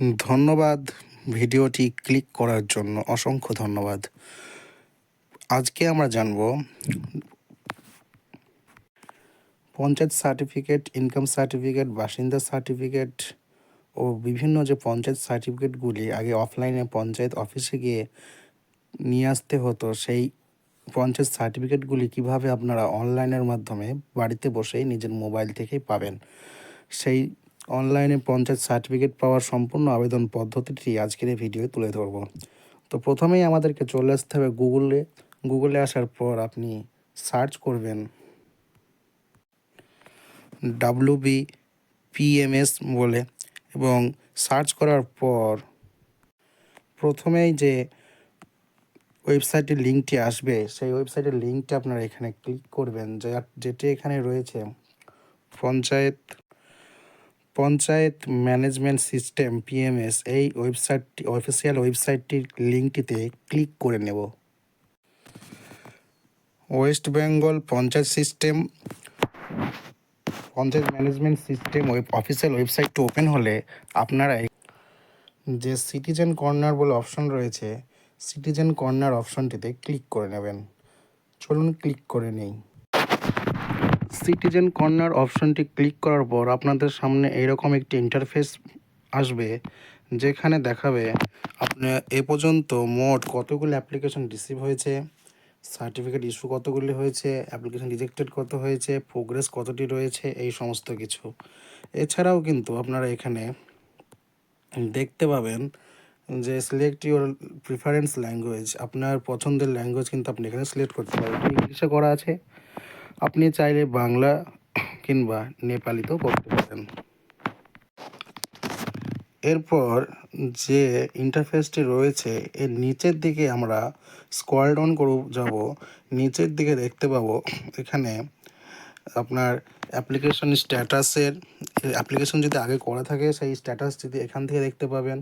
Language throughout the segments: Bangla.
ধন্যবাদ ভিডিওটি ক্লিক করার জন্য অসংখ্য ধন্যবাদ। আজকে আমরা জানব পঞ্চায়েত সার্টিফিকেট, ইনকাম সার্টিফিকেট, বাসিন্দা সার্টিফিকেট ও বিভিন্ন যে পঞ্চায়েত সার্টিফিকেটগুলি আগে অফলাইনে পঞ্চায়েত অফিসে গিয়ে নিয়ে আসতে হতো, সেই পঞ্চায়েত সার্টিফিকেটগুলি কীভাবে আপনারা অনলাইনের মাধ্যমে বাড়িতে বসেই নিজের মোবাইল থেকেই পাবেন, সেই অনলাইনে পঞ্চায়েত সার্টিফিকেট পাওয়ার সম্পূর্ণ আবেদন পদ্ধতিটি আজকের এই ভিডিও তুলে ধরব। তো প্রথমেই আমাদেরকে চলে আসতে হবে গুগলে। গুগলে আসার পর আপনি সার্চ করবেন ডাব্লু বি পিএমএস বলে এবং সার্চ করার পর প্রথমেই যে ওয়েবসাইটের লিঙ্কটি আসবে, সেই ওয়েবসাইটের লিঙ্কটা আপনারা এখানে ক্লিক করবেন। যেটি এখানে রয়েছে, panchayat panchayat management system PMS এই ওয়েবসাইটটি, অফিসিয়াল ওয়েবসাইটটির লিঙ্কটিতে ক্লিক করে নেব। West Bengal panchayat system, panchayat management system web, official ওয়েবসাইটটি ওপেন হলে আপনারা যে সিটিজেন কর্নার বলে অপশন রয়েছে, সিটিজেন কর্নার অপশনটিতে ক্লিক করে নেবেন। চলুন ক্লিক করে নেই। সিটিজেন কর্নার অপশনটি ক্লিক করার পর আপনাদের সামনে এইরকম একটি ইন্টারফেস আসবে, যেখানে দেখাবে আপনার এ পর্যন্ত মোট কতগুলো অ্যাপ্লিকেশন রিসিভ হয়েছে সার্টিফিকেট ইস্যু কতগুলি হয়েছে অ্যাপ্লিকেশন রিজেক্টেড কত হয়েছে প্রোগ্রেস কতটি রয়েছে, এই সমস্ত কিছু। এছাড়াও কিন্তু আপনারা এখানে দেখতে পাবেন যে সিলেক্ট ইউর প্রিফারেন্স ল্যাঙ্গুয়েজ আপনার পছন্দের ল্যাঙ্গুয়েজ কিন্তু আপনি এখানে সিলেক্ট করতে পারেন। ইংলিশে করা আছে। আপনি চাইলে বাংলা কিংবা নেপালিতেও করতে পারেন। এরপর যে ইন্টারফেসটি রয়েছে, এর নিচের দিকে আমরা স্কল ডাউন করে যাব। নিচের দিকে দেখতে পাবো, এখানে আপনার অ্যাপ্লিকেশন স্ট্যাটাসের অ্যাপ্লিকেশন যদি আগে করা থাকে, সেই স্ট্যাটাস যদি এখান থেকে দেখতে পাবেন।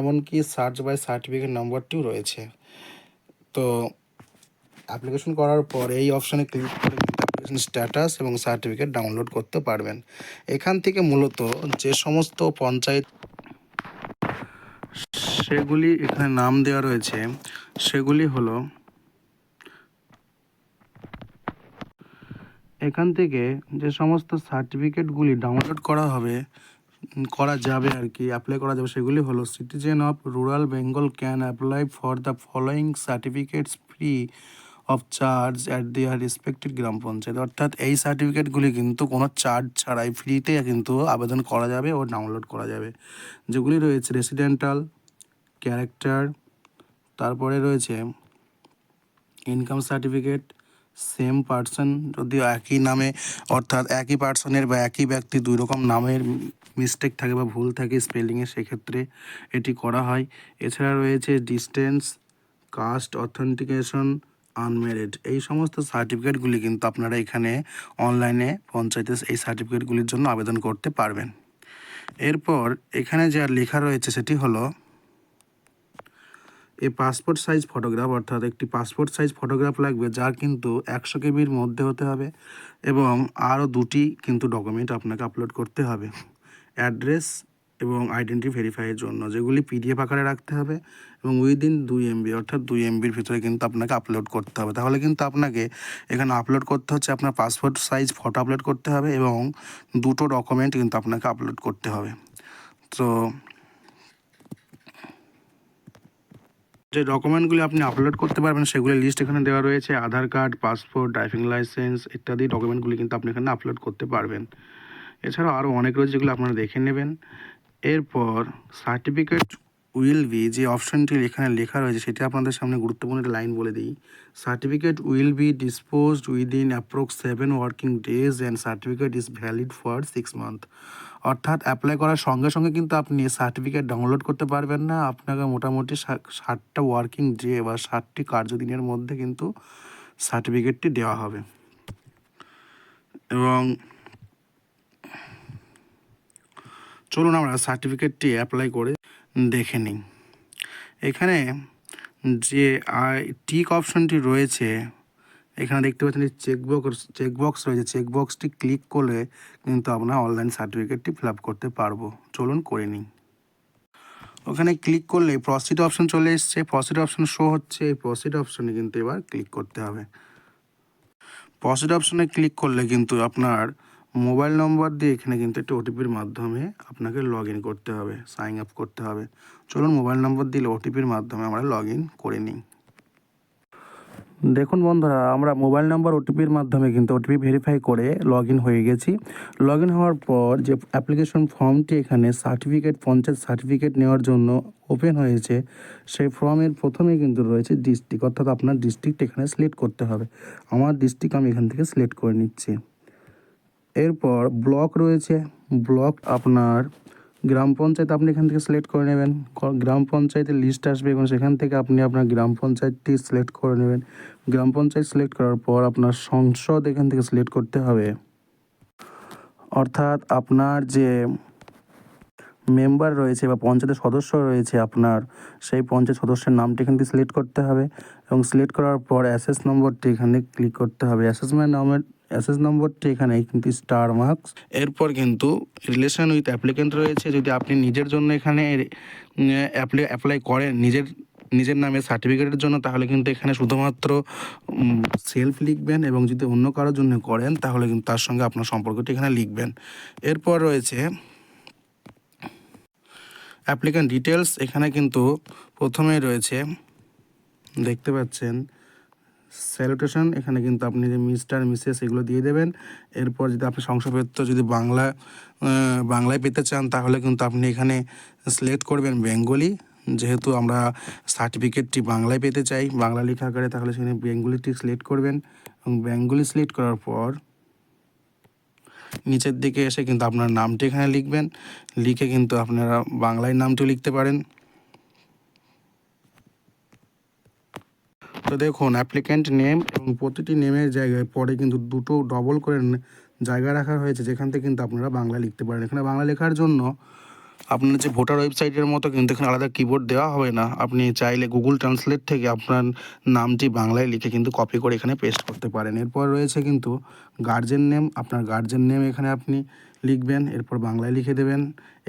এমনকি সার্চ বাই সার্টিফিকেট নম্বরটিও রয়েছে। তো অ্যাপ্লিকেশন করার পর এই অপশানে ক্লিক করে স্ট্যাটাস এবং সার্টিফিকেট ডাউনলোড করতে পারবেন। এখান থেকে মূলত যে সমস্ত পঞ্চায়েত সেগুলি এখানে নাম দেওয়া রয়েছে, সেগুলি হলো এখান থেকে যে সমস্ত সার্টিফিকেটগুলি ডাউনলোড করা হবে, করা যাবে আর কি অ্যাপ্লাই করা যাবে, সেগুলি হলো citizen of rural Bengal can apply for the following certificates free of charge at their respected gram panchayat. অর্থাৎ এই সার্টিফিকেটগুলি কিন্তু কোনো চার্জ ছাড়াই ফ্রিতে কিন্তু আবেদন করা যাবে ও ডাউনলোড করা যাবে। যেগুলি রয়েছে রেসিডেন্টাল ক্যারেক্টার তারপরে রয়েছে ইনকাম সার্টিফিকেট সেম পার্সন যদিও একই নামে, অর্থাৎ একই পার্সনের বা একই ব্যক্তি দুই রকম নামের মিস্টেক থাকে বা ভুল থাকে স্পেলিংয়ে সেক্ষেত্রে এটি করা হয়। এছাড়া রয়েছে ডিস্টেন্স কাস্ট অথেন্টিকেশন আনমেরিড এই সমস্ত সার্টিফিকেটগুলি কিন্তু আপনারা এখানে অনলাইনে পঞ্চায়েতে এই সার্টিফিকেটগুলির জন্য আবেদন করতে পারবেন। এরপর এখানে যা লেখা রয়েছে সেটি হলো, এ পাসপোর্ট সাইজ ফটোগ্রাফ অর্থাৎ একটি পাসপোর্ট সাইজ ফটোগ্রাফ লাগবে যার কিন্তু একশো কেবির মধ্যে হতে হবে এবং আরও দুটি কিন্তু ডকুমেন্ট আপনাকে আপলোড করতে হবে। অ্যাড্রেস এবং আইডেন্টি ভেরিফাইয়ের জন্য যেগুলি পিডিএফ আকারে রাখতে হবে এবং উইদিন দুই এমবি অর্থাৎ দুই এমবির ভিতরে কিন্তু আপনাকে আপলোড করতে হবে। তাহলে কিন্তু আপনাকে এখানে আপলোড করতে হচ্ছে আপনার পাসপোর্ট সাইজ ফটো আপলোড করতে হবে এবং দুটো ডকুমেন্ট কিন্তু আপনাকে আপলোড করতে হবে। তো যে ডকুমেন্টগুলি আপনি আপলোড করতে পারবেন সেগুলি লিস্ট এখানে দেওয়া রয়েছে, Aadhaar card passport driving licence ইত্যাদি ডকুমেন্টগুলি কিন্তু আপনি এখানে আপলোড করতে পারবেন। এছাড়াও আরও অনেক রয়েছে যেগুলো আপনারা দেখে নেবেন। এরপর সার্টিফিকেট উইল বি, যে অপশানটি এখানে লেখা রয়েছে, সেটি আপনাদের সামনে গুরুত্বপূর্ণ একটা লাইন বলে দিই। Certificate will be disposed within approx seven working days and certificate is valid for six month. অর্থাৎ অ্যাপ্লাই করার সঙ্গে সঙ্গে কিন্তু আপনি সার্টিফিকেট ডাউনলোড করতে পারবেন না। আপনাকে মোটামুটি ষাটটা ওয়ার্কিং ডে বা ষাটটি কার্যদিনের মধ্যে কিন্তু সার্টিফিকেটটি দেওয়া হবে। এবং চলুন আমরা সার্টিফিকেটটি অ্যাপ্লাই করে দেখে নিই। এখানে যে আই টিক অপশনটি রয়েছে, এখানে দেখতে পাচ্ছেন যে চেকবক্স চেকবক্স রয়েছে। চেকবক্সটি ক্লিক করলে কিন্তু আমরা অনলাইন সার্টিফিকেটটি ফিল করতে পারব। চলুন করে নিই। ওখানে ক্লিক করলে প্রসিড অপশন চলে এসছে। প্রসিড অপশন শো হচ্ছে। এই প্রসিড অপশনে কিন্তু এবার ক্লিক করতে হবে। প্রসিড অপশনে ক্লিক করলে কিন্তু আপনার মোবাইল নম্বর দিয়ে এখানে কিন্তু একটি ওটিপির মাধ্যমে আপনাকে লগ ইন করতে হবে সাইন আপ করতে হবে। চলুন মোবাইল নম্বর দিলে ওটিপির মাধ্যমে আমরা লগ ইন করে নিই। দেখুন বন্ধুরা, আমরা মোবাইল নাম্বার ওটিপির মাধ্যমে কিন্তু ওটিপি ভেরিফাই করে লগ হয়ে গেছি। লগ হওয়ার পর যে অ্যাপ্লিকেশন ফর্মটি এখানে সার্টিফিকেট পঞ্চায়েত সার্টিফিকেট নেওয়ার জন্য ওপেন হয়েছে, সেই ফর্মের প্রথমে কিন্তু রয়েছে ডিস্ট্রিক্ট অর্থাৎ আপনার ডিস্ট্রিক্ট এখানে সিলেক্ট করতে হবে। আমার ডিস্ট্রিক্ট আমি এখান থেকে সিলেক্ট করে নিচ্ছি। এরপর ব্লক রয়েছে। ব্লক আপনার গ্রাম পঞ্চায়েত আপনি এখান থেকে সিলেক্ট করে নেবেন। গ্রাম পঞ্চায়েতের লিস্ট আসবে এবং সেখান থেকে আপনি আপনার গ্রাম পঞ্চায়েতটি সিলেক্ট করে নেবেন। গ্রাম পঞ্চায়েত সিলেক্ট করার পর আপনার সংসদ এখান থেকে সিলেক্ট করতে হবে। অর্থাৎ আপনার যে মেম্বার রয়েছে বা পঞ্চায়েতের সদস্য রয়েছে আপনার, সেই পঞ্চায়েত সদস্যের নামটি এখান থেকে সিলেক্ট করতে হবে এবং সিলেক্ট করার পর অ্যাসেস নম্বরটি এখানে ক্লিক করতে হবে। অ্যাসেসমেন্ট নামের অ্যাসেস নম্বরটি এখানে কিন্তু স্টার মার্কস এরপর কিন্তু রিলেশন উইথ অ্যাপ্লিকেন্ট রয়েছে। যদি আপনি নিজের জন্য এখানে অ্যাপ্লাই করেন, নিজের নিজের নামে সার্টিফিকেটের জন্য, তাহলে কিন্তু এখানে শুধুমাত্র সেলফ লিখবেন এবং যদি অন্য কারোর জন্য করেন, তাহলে কিন্তু তার সঙ্গে আপনার সম্পর্কটি এখানে লিখবেন। এরপর রয়েছে অ্যাপ্লিক্যান্ট ডিটেলস এখানে কিন্তু প্রথমে রয়েছে, দেখতে পাচ্ছেন স্যালুটেশন এখানে কিন্তু আপনি যে মিস্টার মিসেস এগুলো দিয়ে দেবেন। এরপর যদি আপনি শংসাপত্র যদি বাংলা বাংলায় পেতে চান, তাহলে কিন্তু আপনি এখানে সিলেক্ট করবেন বেঙ্গলি যেহেতু আমরা সার্টিফিকেটটি বাংলায় পেতে চাই, বাংলা লেখা আকারে, তাহলে সেখানে বেঙ্গলিটি সিলেক্ট করবেন এবং বেঙ্গলি সিলেক্ট করার পর নিচের দিকে এসে কিন্তু আপনার নামটি এখানে লিখবেন। লিখে কিন্তু আপনারা বাংলায় নামটিও লিখতে পারেন। তো দেখুন অ্যাপ্লিক্যান্ট নেম এবং প্রতিটি নেমের জায়গায় পরে কিন্তু দুটো ডবল করে জায়গা রাখা হয়েছে, যেখান থেকে কিন্তু আপনারা বাংলা লিখতে পারেন। এখানে বাংলা লেখার জন্য আপনার যে ভোটার ওয়েবসাইটের মতো কিন্তু এখানে আলাদা কিবোর্ড দেওয়া হবে না। আপনি চাইলে গুগল ট্রান্সলেট থেকে আপনার নামটি বাংলায় লিখে কিন্তু কপি করে এখানে পেস্ট করতে পারেন। এরপর রয়েছে কিন্তু গার্জেন নেম আপনার গার্জেন নেম এখানে আপনি লিখবেন, এরপর বাংলায় লিখে দেবেন।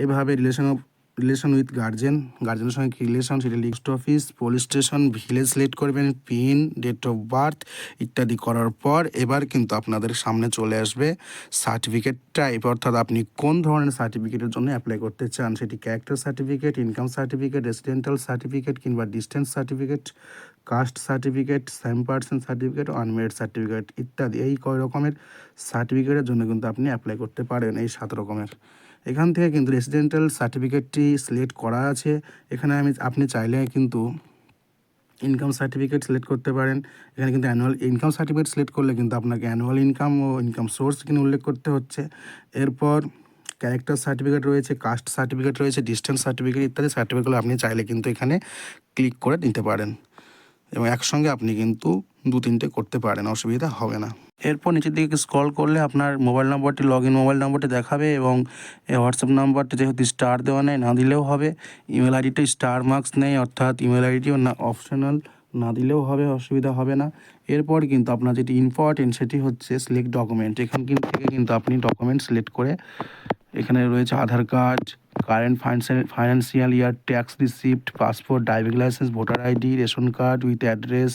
এভাবে relation of relation with guardian গার্জেনের সঙ্গে কী রিলেশন সেটা list office police station village select করবেন পিন ডেট অফ বার্থ ইত্যাদি করার পর এবার কিন্তু আপনাদের সামনে চলে আসবে সার্টিফিকেট টাইপ অর্থাৎ আপনি কোন ধরনের সার্টিফিকেটের জন্য অ্যাপ্লাই করতে চান? সেটি character certificate income certificate residential certificate কিংবা distance certificate caste certificate same person certificate unmarried certificate ইত্যাদি। এই কয় রকমের সার্টিফিকেটের জন্য কিন্তু আপনি অ্যাপ্লাই করতে পারেন এই সাত রকমের। এখান থেকে কিন্তু রেসিডেন্টাল সার্টিফিকেটটি সিলেক্ট করা আছে। এখানে আমি, আপনি চাইলে কিন্তু ইনকাম সার্টিফিকেট সিলেক্ট করতে পারেন। এখানে কিন্তু অ্যানুয়াল ইনকাম সার্টিফিকেট সিলেক্ট করলে কিন্তু আপনাকে অ্যানুয়াল ইনকাম ও ইনকাম সোর্স এখানে উল্লেখ করতে হচ্ছে। এরপর ক্যারেক্টার সার্টিফিকেট রয়েছে কাস্ট সার্টিফিকেট রয়েছে ডিস্টেন্স সার্টিফিকেট ইত্যাদি সার্টিফিকেটগুলো আপনি চাইলে কিন্তু এখানে ক্লিক করে নিতে পারেন। এবং একসঙ্গে আপনি কিন্তু দু তিনটে করতে পারেন, অসুবিধা হবে না। এরপর নিচের দিকে স্ক্রল করলে আপনার মোবাইল নম্বরটি লগ ইন মোবাইল নম্বরটি দেখাবে এবং হোয়াটসঅ্যাপ নাম্বারটি যেহেতু স্টার দেওয়া নেই, না দিলেও হবে। ইমেল আইডিটা স্টার মার্কস নেই, অর্থাৎ ইমেল আইডিও না অপশনাল না দিলেও হবে, অসুবিধা হবে না। এরপর কিন্তু আপনার যেটি ইম্পর্টেন্ট সেটি হচ্ছে সিলেক্ট ডকুমেন্ট এখান থেকে কিন্তু আপনি ডকুমেন্ট সিলেক্ট করে এখানে রয়েছে Aadhaar card current financial year tax receipt passport driving licence voter ID ration card with address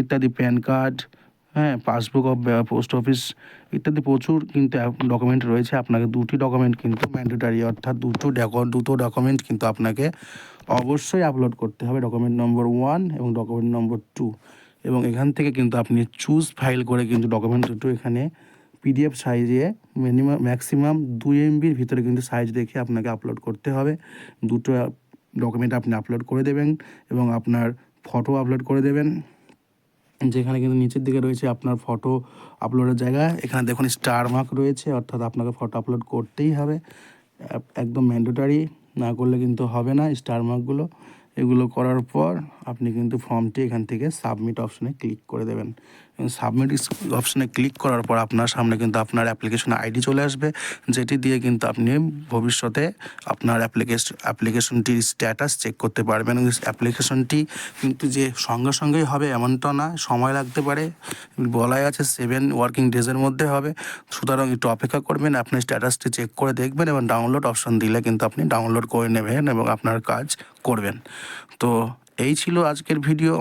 ইত্যাদি প্যান কার্ড হ্যাঁ পাসবুক অফ পোস্ট অফিস ইত্যাদি প্রচুর কিন্তু ডকুমেন্ট রয়েছে। আপনাকে দুটি ডকুমেন্ট কিন্তু ম্যান্ডেটারি অর্থাৎ দুটো দুটো ডকুমেন্ট কিন্তু আপনাকে অবশ্যই আপলোড করতে হবে। ডকুমেন্ট নম্বর ওয়ান এবং ডকুমেন্ট নম্বর টু এবং এখান থেকে কিন্তু আপনি চুজ ফাইল করে কিন্তু ডকুমেন্ট দুটো এখানে পিডিএফ সাইজে মিনিমাম ম্যাক্সিমাম দুই এমবির ভিতরে কিন্তু সাইজ দেখে আপনাকে আপলোড করতে হবে। দুটো ডকুমেন্ট আপনি আপলোড করে দেবেন এবং আপনার ফটো আপলোড করে দেবেন। যেখানে কিন্তু নিচের দিকে রয়েছে আপনার ফটো আপলোডের জায়গা। এখানে দেখুন স্টার মার্ক রয়েছে, অর্থাৎ আপনাকে ফটো আপলোড করতেই হবে। একদম ম্যান্ডেটারি না করলে কিন্তু হবে না স্টার মার্কগুলো এগুলো করার পর আপনি কিন্তু ফর্মটি এখান থেকে সাবমিট অপশনে ক্লিক করে দেবেন। সাবমিট অপশানে ক্লিক করার পর আপনার সামনে কিন্তু আপনার অ্যাপ্লিকেশন আইডি চলে আসবে। যেটি দিয়ে কিন্তু আপনি ভবিষ্যতে আপনার অ্যাপ্লিকেশন অ্যাপ্লিকেশনটির স্ট্যাটাস চেক করতে পারবেন। অ্যাপ্লিকেশনটি কিন্তু যে সঙ্গে সঙ্গেই হবে এমনটা না, সময় লাগতে পারে। বলাই আছে সেভেন ওয়ার্কিং ডেজের মধ্যে হবে। সুতরাং একটু অপেক্ষা করবেন, আপনি স্ট্যাটাসটি চেক করে দেখবেন এবং ডাউনলোড অপশন দিলে কিন্তু আপনি ডাউনলোড করে নেবেন এবং আপনার কাজ করবেন। তো এই ছিল আজকের ভিডিও